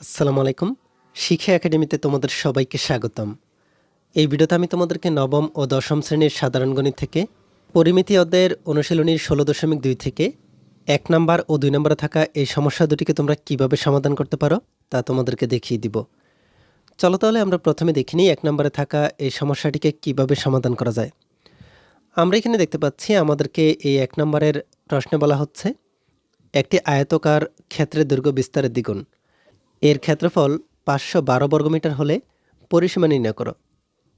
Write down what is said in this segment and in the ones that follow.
আসসালামু আলাইকুম। শিক্ষা একাডেমিতে তোমাদের সবাইকে স্বাগতম। এই ভিডিওতে আমি তোমাদেরকে নবম ও দশম শ্রেণির সাধারণ গণিত থেকে পরিমিতি অধ্যায়ের অনুশীলনীর ষোলো দশমিক দুই থেকে এক নাম্বার ও দুই নম্বরে থাকা এই সমস্যা দুটিকে তোমরা কীভাবে সমাধান করতে পারো তা তোমাদেরকে দেখিয়ে দিব। চলো তাহলে আমরা প্রথমে দেখে নিই এক নম্বরে থাকা এই সমস্যাটিকে কীভাবে সমাধান করা যায়। আমরা এখানে দেখতে পাচ্ছি আমাদেরকে এই এক নম্বরের প্রশ্নে বলা হচ্ছে, একটি আয়তকার ক্ষেত্রের দৈর্ঘ্য বিস্তারের দ্বিগুণ। এর ক্ষেত্রফল পাঁচশো বারো বর্গমিটার হলে পরিসীমা নির্ণয় করো।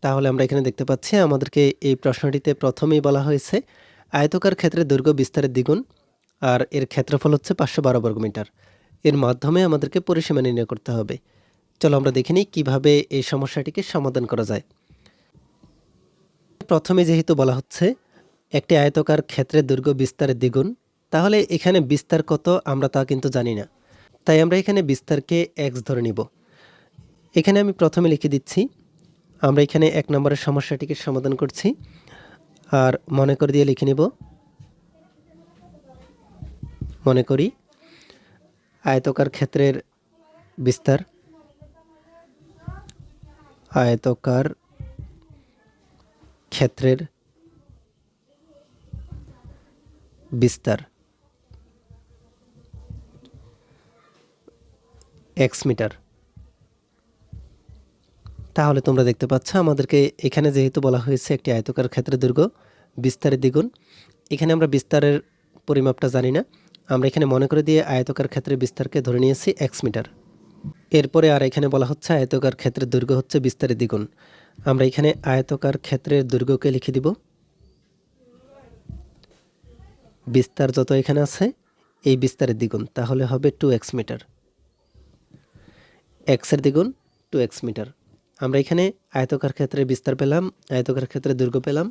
তাহলে আমরা এখানে দেখতে পাচ্ছি আমাদেরকে এই প্রশ্নটিতে প্রথমেই বলা হয়েছে, আয়তকার ক্ষেত্রে দৈর্ঘ্য বিস্তারের দ্বিগুণ, আর এর ক্ষেত্রফল হচ্ছে পাঁচশো বারো বর্গমিটার। এর মাধ্যমে আমাদেরকে পরিসীমা নির্ণয় করতে হবে। চলো আমরা দেখে নিই কীভাবে এই সমস্যাটিকে সমাধান করা যায়। প্রথমে যেহেতু বলা হচ্ছে, একটি আয়তকার ক্ষেত্রে দৈর্ঘ্য বিস্তারের দ্বিগুণ, তাহলে এখানে বিস্তার কত আমরা তা কিন্তু জানি না। তাই আমরা এখানে বিস্তারকে এক্স ধরে নিব। এখানে আমি প্রথমে লিখে দিচ্ছি, আমরা এখানে এক নম্বরের সমস্যাটিকে সমাধান করছি, আর মনে করে দিয়ে লিখে নিব, মনে করি আয়তকার ক্ষেত্রের বিস্তার, আয়তকার ক্ষেত্রের বিস্তার। এক্স মিটার তাহলে তোমরা দেখতে পাচ্ছ আমাদেরকে এখানে যেহেতু বলা হয়েছে একটি আয়তকার ক্ষেত্রে দৈর্ঘ্য, বিস্তারের দ্বিগুণ। এখানে আমরা বিস্তারের পরিমাপটা জানি না। আমরা এখানে মনে করে দিয়ে আয়তকার ক্ষেত্রে বিস্তারকে ধরে নিয়েছি এক্স মিটার এরপরে আর এখানে বলা হচ্ছে আয়তকার ক্ষেত্রের দৈর্ঘ্য হচ্ছে বিস্তারের দ্বিগুণ। আমরা এখানে আয়তকার ক্ষেত্রের দৈর্ঘ্যকে লিখে দিব। বিস্তার যত এখানে আছে, এই বিস্তারের দ্বিগুণ। তাহলে হবে টু এক্স মিটার এক্সের দ্বিগুণ টু এক্স মিটার। আমরা এখানে আয়তকার ক্ষেত্রে বিস্তার পেলাম, আয়তকার ক্ষেত্রে দৈর্ঘ্য পেলাম।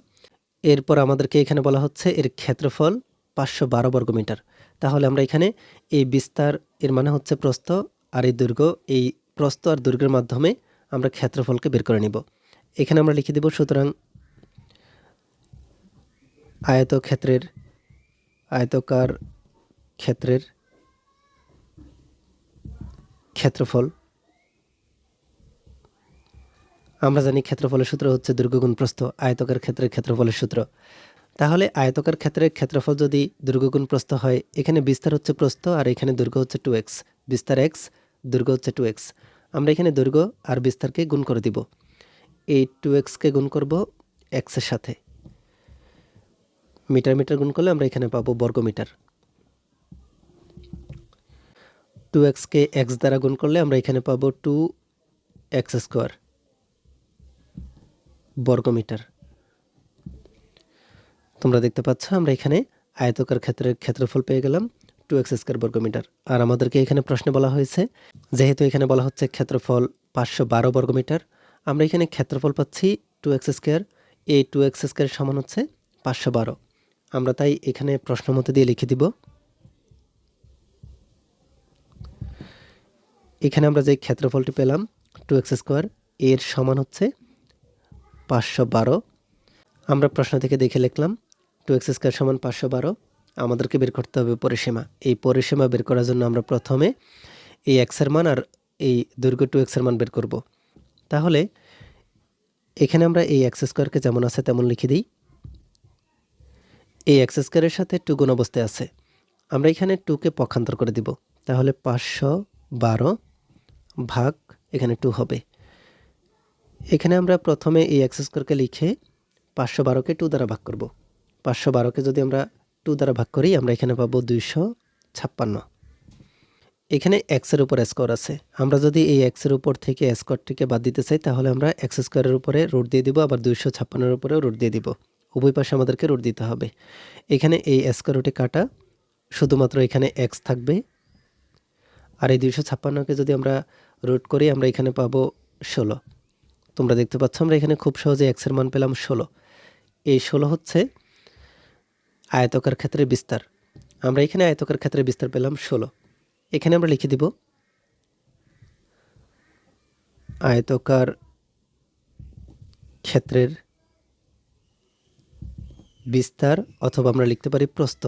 এরপর আমাদেরকে এখানে বলা হচ্ছে এর ক্ষেত্রফল পাঁচশো বারো বর্গমিটার তাহলে আমরা এখানে এই বিস্তার, এর মানে হচ্ছে প্রস্থ আর এই দৈর্ঘ্য, এই প্রস্থ আর দৈর্ঘ্যের মাধ্যমে আমরা ক্ষেত্রফলকে বের করে নিব। এখানে আমরা লিখে দেব, সুতরাং আয়তক্ষেত্রের, আয়তকার ক্ষেত্রের ক্ষেত্রফল আমরা জানি ক্ষেত্রফলের সূত্র হচ্ছে দুর্গগুণ প্রস্থ, আয়তকার ক্ষেত্রের ক্ষেত্রফলের সূত্র। তাহলে আয়তকার ক্ষেত্রের ক্ষেত্রফল যদি দুর্গগুণ প্রস্থ হয়, এখানে বিস্তার হচ্ছে প্রস্থ আর এখানে দুর্গ হচ্ছে টু এক্স বিস্তার এক্স দুর্গ হচ্ছে টু এক্স আমরা এখানে দুর্গ আর বিস্তারকে গুণ করে দিব। এই টু এক্সকে গুণ করব এক্সের সাথে। মিটার মিটার গুণ করলে আমরা এখানে পাবো বর্গমিটার। টু এক্সকে এক্স দ্বারা গুণ করলে আমরা এখানে পাবো টু এক্স স্কোয়ার বর্গমিটার। তোমরা দেখতে পাচ্ছ, আমরা এখানে আয়তকার ক্ষেত্রের ক্ষেত্রফল পেয়ে গেলাম টু এক্স স্কোয়ার বর্গমিটার। আর আমাদেরকে এখানে প্রশ্নে বলা হয়েছে, যেহেতু এখানে বলা হচ্ছে ক্ষেত্রফল পাঁচশো বারো বর্গমিটার, আমরা এখানে ক্ষেত্রফল পাচ্ছি টু এক্স স্কোয়ার এই টু এক্স স্কোয়ার সমান হচ্ছে পাঁচশো বারো। আমরা তাই এখানে প্রশ্ন মতো দিয়ে লিখে দিব। এখানে আমরা যে ক্ষেত্রফলটি পেলাম টু এক্স স্কোয়ার এর সমান হচ্ছে পাঁচশো বারো। আমরা প্রশ্ন থেকে দেখে লিখলাম টু এক্স স্কোয়ার সমান পাঁচশো বারো। আমাদেরকে বের করতে হবে পরিসীমা। এই পরিসীমা বের করার জন্য আমরা প্রথমে এই এক্সের মান আর এই দৈর্ঘ্য টু এক্সের মান বের করব। তাহলে এখানে আমরা এই এক্স স্কোয়ারকে যেমন আছে তেমন লিখে দিই। এই এক্স স্কোয়ারের সাথে টু গুণ অবস্থায় আছে। আমরা এখানে টুকে পক্ষান্তর করে দিব। তাহলে পাঁচশো বারো ভাগ এখানে টু হবে। এখানে আমরা প্রথমে এই এক্স স্কোয়ারকে লিখে পাঁচশো বারোকে টু দ্বারা ভাগ করব। পাঁচশো বারোকে যদি আমরা টু দ্বারা ভাগ করি, আমরা এখানে পাবো দুইশো ছাপ্পান্ন। এখানে এক্সের উপর স্কোয়ার আছে। আমরা যদি এই এক্সের উপর থেকে স্কোয়ারটিকে বাদ দিতে চাই, তাহলে আমরা এক্স স্কোয়ারের উপরে রুট দিয়ে দিব, আবার দুইশো ছাপ্পান্নের উপরেও রুট দিয়ে দিব। উভয় পাশে আমাদেরকে রুট দিতে হবে। এখানে এই স্কোয়ার রুটে কাটা, শুধুমাত্র এখানে এক্স থাকবে। আর এই দুইশো ছাপ্পান্নকে যদি আমরা রুট করি, আমরা এখানে পাবো ষোলো। তোমরা দেখতে পাচ্ছ, আমরা এখানে খুব সহজে এক্সের মান পেলাম ষোলো। এই ষোলো হচ্ছে আয়তকার ক্ষেত্রে বিস্তার। আমরা এখানে আয়তকার ক্ষেত্রে বিস্তার পেলাম ষোলো। এখানে আমরা লিখে দিব আয়তকার ক্ষেত্রের বিস্তার অথবা আমরা লিখতে পারি প্রস্থ।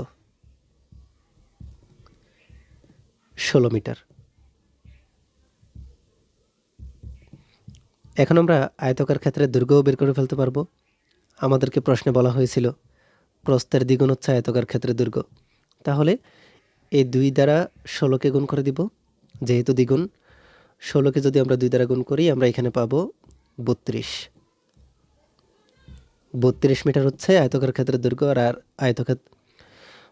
ষোলো মিটার। এখন আমরা আয়তকার ক্ষেত্রে দুর্গও বের করে ফেলতে পারব। আমাদেরকে প্রশ্নে বলা হয়েছিল, প্রস্থের দ্বিগুণ হচ্ছে আয়তকার ক্ষেত্রে দুর্গ। তাহলে এই দুই দ্বারা ষোলোকে গুণ করে দিব, যেহেতু দ্বিগুণ, ষোলোকে যদি আমরা দুই দ্বারা গুণ করি, আমরা এখানে পাবো বত্রিশ। বত্রিশ মিটার হচ্ছে আয়তকার ক্ষেত্রে দৈর্ঘ্য আর আর আয়তক্ষেত,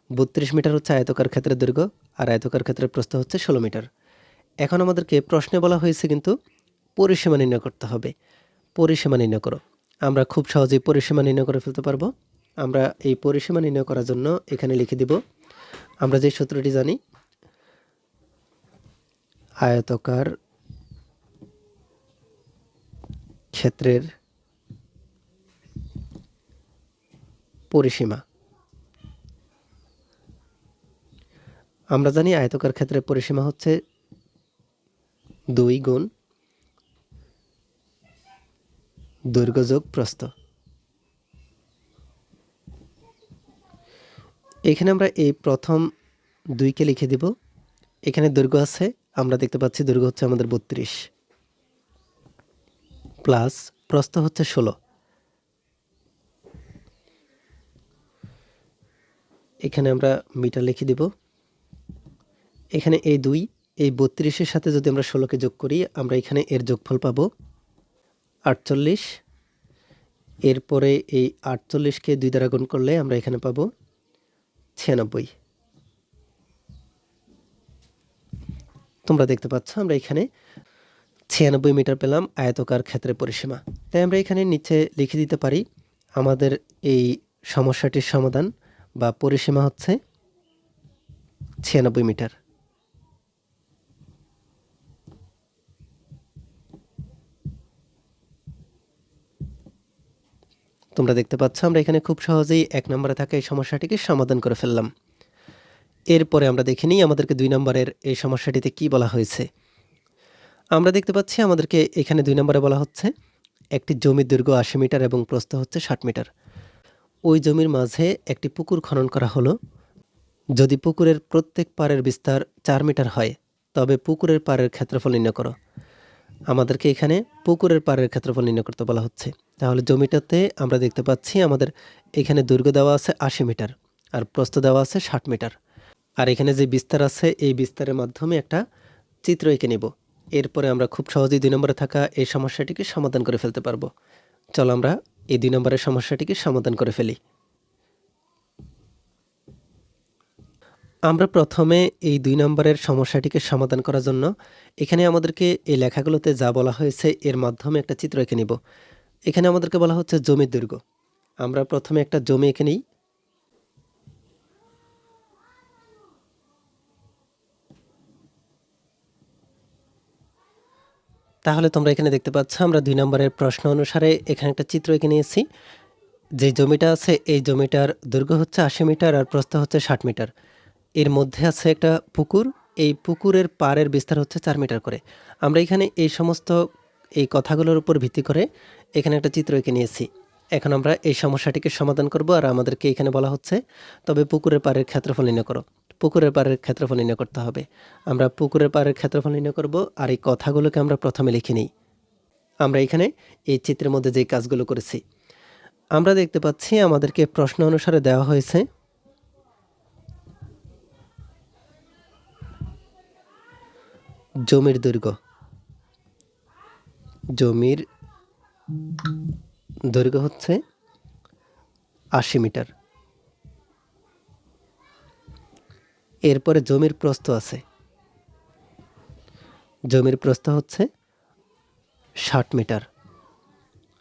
বত্রিশ মিটার হচ্ছে আয়তকার ক্ষেত্রের দৈর্ঘ্য আর আয়তকার ক্ষেত্রে প্রস্থ হচ্ছে ষোলো মিটার। এখন আমাদেরকে প্রশ্নে বলা হয়েছে কিন্তু পরিসীমা নির্ণয় করতে হবে। পরিসীমা নির্ণয় করো। আমরা খুব সহজেই পরিসীমা নির্ণয় করে ফেলতে পারব। আমরা এই পরিসীমা নির্ণয় করার জন্য এখানে লিখে দিব, আমরা যে সূত্রটি জানি, আয়তকার ক্ষেত্রের পরিসীমা। আমরা জানি আয়তকার ক্ষেত্রের পরিসীমা হচ্ছে দুই গুণ দৈর্ঘ্য যোগ প্রস্থ। এখানে আমরা এই প্রথম দুইকে লিখে দিব। এখানে দৈর্ঘ্য আছে, আমরা দেখতে পাচ্ছি দৈর্ঘ্য হচ্ছে আমাদের বত্রিশ। প্লাস প্রস্থ হচ্ছে ষোলো। এখানে আমরা মিটার লিখে দিব। এখানে এই দুই, এই বত্রিশের সাথে যদি আমরা ষোলোকে যোগ করি, আমরা এখানে এর যোগফল পাব। আটচল্লিশ। এরপরে এই আটচল্লিশকে দুই দ্বারা গুণ করলে আমরা এখানে পাব ছিয়ানব্বই। তোমরা দেখতে পাচ্ছ, আমরা এখানে ছিয়ানব্বই মিটার পেলাম আয়তকার ক্ষেত্রে পরিসীমা। তাই আমরা এখানে নিচে লিখে দিতে পারি, আমাদের এই সমস্যাটির সমাধান বা পরিসীমা হচ্ছে ছিয়ানব্বই মিটার। তোমরা দেখতে পাচ্ছ, আমরা এখানে খুব সহজেই এক নম্বরে থাকা এই সমস্যাটিকে সমাধান করে ফেললাম। এরপরে আমরা দেখে নিই আমাদেরকে দুই নম্বরের এই সমস্যাটিতে কি বলা হয়েছে। আমরা দেখতে পাচ্ছি আমাদেরকে এখানে দুই নম্বরে বলা হচ্ছে, একটি জমির দৈর্ঘ্য আশি মিটার এবং প্রস্থ হচ্ছে ষাট মিটার। ওই জমির মাঝে একটি পুকুর খনন করা হলো। যদি পুকুরের প্রত্যেক পাড়ের বিস্তার চার মিটার হয়, তবে পুকুরের পাড়ের ক্ষেত্রফল নির্ণয় করো। আমাদেরকে এখানে পুকুরের পাড়ের ক্ষেত্রফল নির্ণয় করতে বলা হচ্ছে। তাহলে জমিটাতে আমরা দেখতে পাচ্ছি আমাদের এখানে দৈর্ঘ্য দেওয়া আছে আশি মিটার আর প্রস্থ দেওয়া আছে ষাট মিটার। আর এখানে যে বিস্তার আছে, এই বিস্তারের মাধ্যমে একটা চিত্র এঁকে নেব। এরপরে আমরা খুব সহজেই দুই নম্বরে থাকা এই সমস্যাটিকে সমাধান করে ফেলতে পারব। চলো আমরা এই দুই নম্বরের সমস্যাটিকে সমাধান করে ফেলি। আমরা প্রথমে এই দুই নম্বরের সমস্যাটিকে সমাধান করার জন্য এখানে আমাদেরকে এই লেখাগুলোতে যা বলা হয়েছে এর মাধ্যমে একটা চিত্র এঁকে নিব। এখানে আমাদেরকে বলা হচ্ছে জমির দৈর্ঘ্য। আমরা প্রথমে একটা জমি এঁকে নিই। তাহলে তোমরা এখানে দেখতে পাচ্ছ, আমরা দুই নম্বরের প্রশ্ন অনুসারে এখানে একটা চিত্র এঁকে নিয়েছি। যে জমিটা আছে, এই জমিটার দৈর্ঘ্য হচ্ছে আশি মিটার আর প্রস্থ হচ্ছে ষাট মিটার। এর মধ্যে আছে একটা পুকুর। এই পুকুরের পাড়ের বিস্তার হচ্ছে চার মিটার করে। আমরা এখানে এই সমস্ত, এই কথাগুলোর উপর ভিত্তি করে এখানে একটা চিত্র এঁকে নিয়েছি। এখন আমরা এই সমস্যাটিকে সমাধান করব আর আমাদেরকে এখানে বলা হচ্ছে, তবে পুকুরের পাড়ের ক্ষেত্রফল নির্ণয় করো। পুকুরের পাড়ের ক্ষেত্রফল নির্ণয় করতে হবে। আমরা পুকুরের পাড়ের ক্ষেত্রফল নির্ণয় করব আর এই কথাগুলোকে আমরা প্রথমে লিখে নিই। আমরা এখানে এই চিত্রের মধ্যে যে কাজগুলো করেছি, আমরা দেখতে পাচ্ছি আমাদেরকে প্রশ্ন অনুসারে দেওয়া হয়েছে জমির দৈর্ঘ্য। জমির দৈর্ঘ্য হচ্ছে আশি মিটার। এরপরে জমির প্রস্থ আছে। জমির প্রস্থ হচ্ছে ষাট মিটার।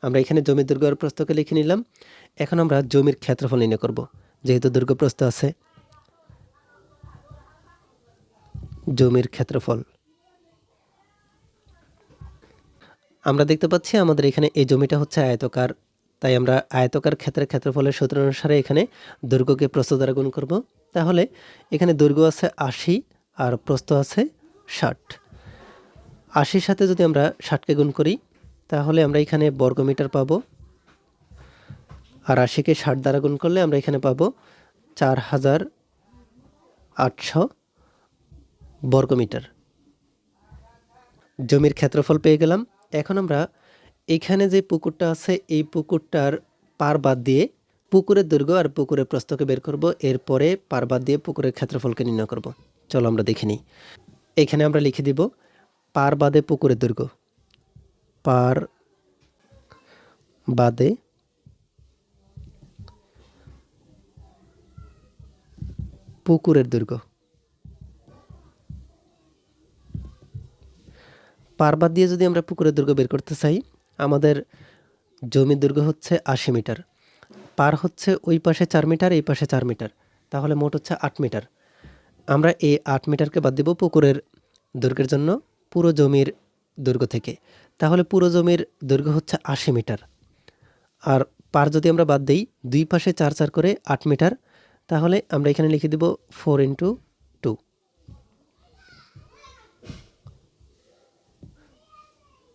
আমরা এখানে জমির দৈর্ঘ্য আর প্রস্থকে লিখে নিলাম। এখন আমরা জমির ক্ষেত্রফল নির্ণয় করব। যেহেতু দৈর্ঘ্য প্রস্থ আছে, জমির ক্ষেত্রফল। আমরা দেখতে পাচ্ছি আমাদের এখানে এই জমিটা হচ্ছে আয়তকার। তাই আমরা আয়তকার ক্ষেত্রের ক্ষেত্রফলের সূত্র অনুসারে এখানে দৈর্ঘ্যকে প্রস্থ দ্বারা গুণ করব। তাহলে এখানে দৈর্ঘ্য আছে আশি আর প্রস্থ আছে ষাট। আশির সাথে যদি আমরা ষাটকে গুণ করি, তাহলে আমরা এখানে বর্গমিটার পাবো। আর আশিকে ষাট দ্বারা গুণ করলে আমরা এখানে পাবো চার হাজার আটশো বর্গমিটার জমির ক্ষেত্রফল পেয়ে গেলাম। এখন আমরা এখানে যে পুকুরটা আছে, এই পুকুরটার পার বাদ দিয়ে পুকুরের দৈর্ঘ্য আর পুকুরের প্রস্তকে বের করব। এরপরে পার বাদ দিয়ে পুকুরের ক্ষেত্রফলকে নির্ণয় করব। চলো আমরা দেখে নিই। এখানে আমরা লিখে দিব, পার বাদে পুকুরের দৈর্ঘ্য। পার বাদে পুকুরের দৈর্ঘ্য। পারবাদ দিয়ে যদি আমরা পুকুরের দৈর্ঘ্য বের করতে চাই, আমাদের জমির দৈর্ঘ্য হচ্ছে আশি মিটার। পার হচ্ছে ওই পাশে চার মিটার, এই পাশে চার মিটার। তাহলে মোট হচ্ছে আট মিটার। আমরা এই আট মিটারকে বাদ দিব পুকুরের দৈর্ঘ্যের জন্য পুরো জমির দৈর্ঘ্য থেকে। তাহলে পুরো জমির দৈর্ঘ্য হচ্ছে আশি মিটার। আর পার যদি আমরা বাদ দিই, দুই পাশে চার চার করে আট মিটার, তাহলে আমরা এখানে লিখে দেব ফোর ইন্টু টু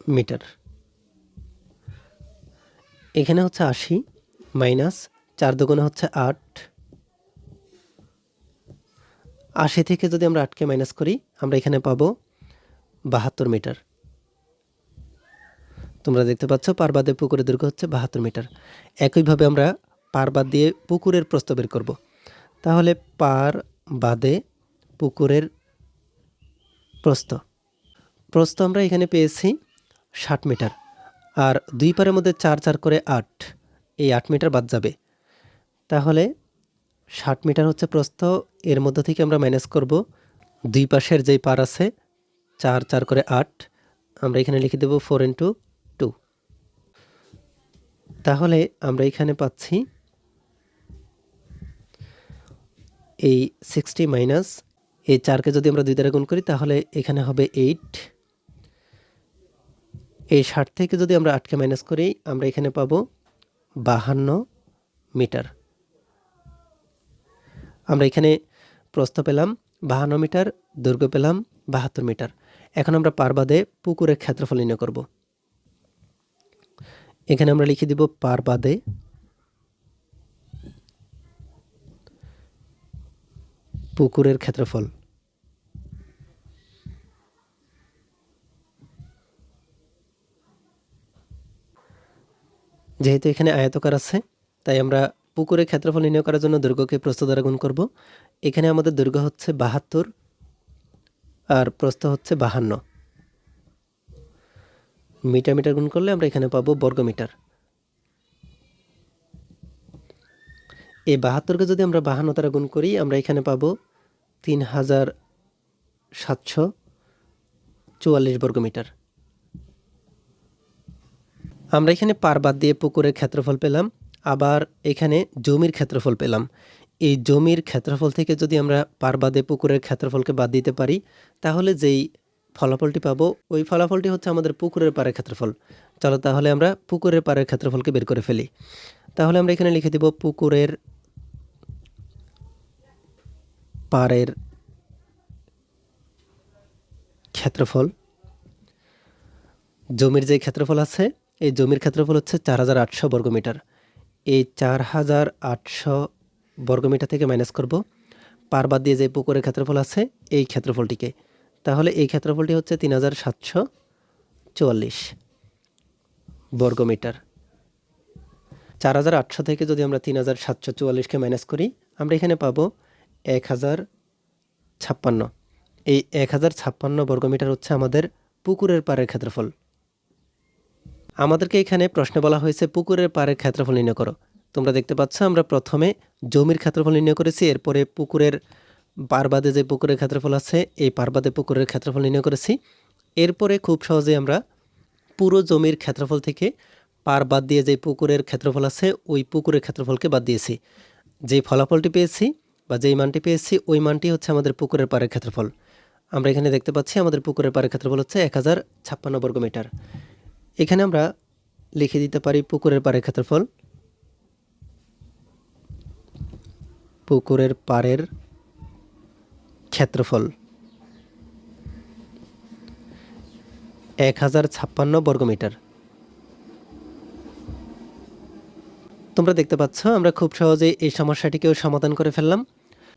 মিটার। এখানে হচ্ছে আশি মাইনাস চার দুগুণে হচ্ছে আট। আশি থেকে যদি আমরা আটকে মাইনাস করি, আমরা এখানে পাবো বাহাত্তর মিটার। তোমরা দেখতে পাচ্ছ পারবাদে পুকুরের দৈর্ঘ্য হচ্ছে বাহাত্তর মিটার। একইভাবে আমরা পারবাদ দিয়ে পুকুরের প্রস্থ বের করব। তাহলে পার বাদে পুকুরের প্রস্থ। প্রস্থ আমরা এখানে পেয়েছি ষাট মিটার। আর দুই পারের মধ্যে চার চার করে আট, এই আট মিটার বাদ যাবে। তাহলে ষাট মিটার হচ্ছে প্রস্থ, এর মধ্যে থেকে আমরা ম্যানেজ করব। দুই পাশের যেই পার আছে, চার চার করে আট, আমরা এখানে লিখে দেব ফোর ইন্টু টু তাহলে আমরা এখানে পাচ্ছি এই সিক্সটি মাইনাস এই চারকে যদি আমরা দুই দ্বারা গুণ করি, তাহলে এখানে হবে এইট এই ষাট থেকে যদি আমরা আটকে মাইনাস করি, আমরা এখানে পাবো বাহান্ন মিটার। আমরা এখানে প্রস্থ পেলাম, বাহান্ন মিটার, দৈর্ঘ্য পেলাম বাহাত্তর মিটার। এখন আমরা পারবাদে পুকুরের ক্ষেত্রফল নির্ণয় করব। এখানে আমরা লিখে দিব পারবাদে পুকুরের ক্ষেত্রফল। যেহেতু এখানে আয়তকার আছে, তাই আমরা পুকুরে ক্ষেত্রফল নির্ণয় করার জন্য দৈর্ঘ্যকে প্রস্থ দ্বারা গুণ করব। এখানে আমাদের দৈর্ঘ্য হচ্ছে বাহাত্তর আর প্রস্থ হচ্ছে বাহান্ন। মিটার মিটার গুণ করলে আমরা এখানে পাবো বর্গ মিটার এই বাহাত্তরকে যদি আমরা বাহান্ন দ্বারা গুণ করি, আমরা এখানে পাবো তিন হাজার সাতশো চুয়াল্লিশ বর্গমিটার। আমরা এখানে পার বাদ দিয়ে পুকুরের ক্ষেত্রফল পেলাম, আবার এখানে জমির ক্ষেত্রফল পেলাম। এই জমির ক্ষেত্রফল থেকে যদি আমরা পার বাদে পুকুরের ক্ষেত্রফলকে বাদ দিতে পারি, তাহলে যেই ফলাফলটি পাবো, ওই ফলাফলটি হচ্ছে আমাদের পুকুরের পাড়ের ক্ষেত্রফল। চলো তাহলে আমরা পুকুরের পাড়ের ক্ষেত্রফলকে বের করে ফেলি। তাহলে আমরা এখানে লিখে দেব পুকুরের পাড়ের ক্ষেত্রফল। জমির যে ক্ষেত্রফল আছে এই জমির ক্ষেত্রফল হচ্ছে চার হাজার আটশো বর্গমিটার এই চার হাজার আটশো বর্গমিটার থেকে মাইনাস করব। পার বাদ দিয়ে যে পুকুরের ক্ষেত্রফল আছে, এই ক্ষেত্রফলটিকে। তাহলে এই ক্ষেত্রফলটি হচ্ছে তিন হাজার সাতশো চুয়াল্লিশ বর্গমিটার চার হাজার আটশো থেকে যদি আমরা তিন হাজার সাতশো চুয়াল্লিশকে মাইনাস করি, আমরা এখানে পাবো এক হাজার ছাপ্পান্ন। এই এক হাজার ছাপ্পান্ন বর্গমিটার হচ্ছে আমাদের পুকুরের পাড়ের ক্ষেত্রফল। আমাদেরকে এখানে প্রশ্নে বলা হয়েছে, পুকুরের পাড়ের ক্ষেত্রফল নির্ণয় করো। তোমরা দেখতে পাচ্ছ, আমরা প্রথমে জমির ক্ষেত্রফল নির্ণয় করেছি, এরপরে পুকুরের পারবাদে যে পুকুরের ক্ষেত্রফল আছে, এই পারবাদে পুকুরের ক্ষেত্রফল নির্ণয় করেছি। এরপরে খুব সহজে আমরা পুরো জমির ক্ষেত্রফল থেকে পার বাদ দিয়ে যে পুকুরের ক্ষেত্রফল আছে, ওই পুকুরের ক্ষেত্রফলকে বাদ দিয়েছি। যে ফলাফলটি পেয়েছি বা যেই মানটি পেয়েছি, ওই মানটি হচ্ছে আমাদের পুকুরের পাড়ের ক্ষেত্রফল। আমরা এখানে দেখতে পাচ্ছি, আমাদের পুকুরের পাড়ের ক্ষেত্রফল হচ্ছে এক হাজার ছাপ্পান্ন বর্গমিটার। এখানে আমরা লিখে দিতে পারি পুকুরের পাড়ের ক্ষেত্রফল। পুকুরের পাড়ের ক্ষেত্রফল এক হাজার ছাপ্পান্ন বর্গমিটার তোমরা দেখতে পাচ্ছ, আমরা খুব সহজে এই সমস্যাটিকেও সমাধান করে ফেললাম।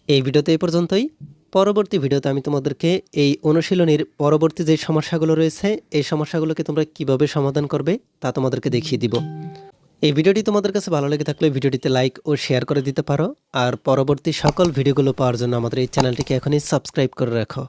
এই ভিডিওতে এই পর্যন্তই। পরবর্তী ভিডিওতে আমি তোমাদেরকে এই অনুশীলনীর পরবর্তী যে সমস্যাগুলো রয়েছে, এই সমস্যাগুলোকে তোমরা কীভাবে সমাধান করবে তা তোমাদেরকে দেখিয়ে দিব। এই ভিডিওটি তোমাদের কাছে ভালো লেগে থাকলে ভিডিওটিতে লাইক ও শেয়ার করে দিতে পারো। আর পরবর্তী সকল ভিডিওগুলো পাওয়ার জন্য আমাদের এই চ্যানেলটিকে এখনই সাবস্ক্রাইব করে রাখো।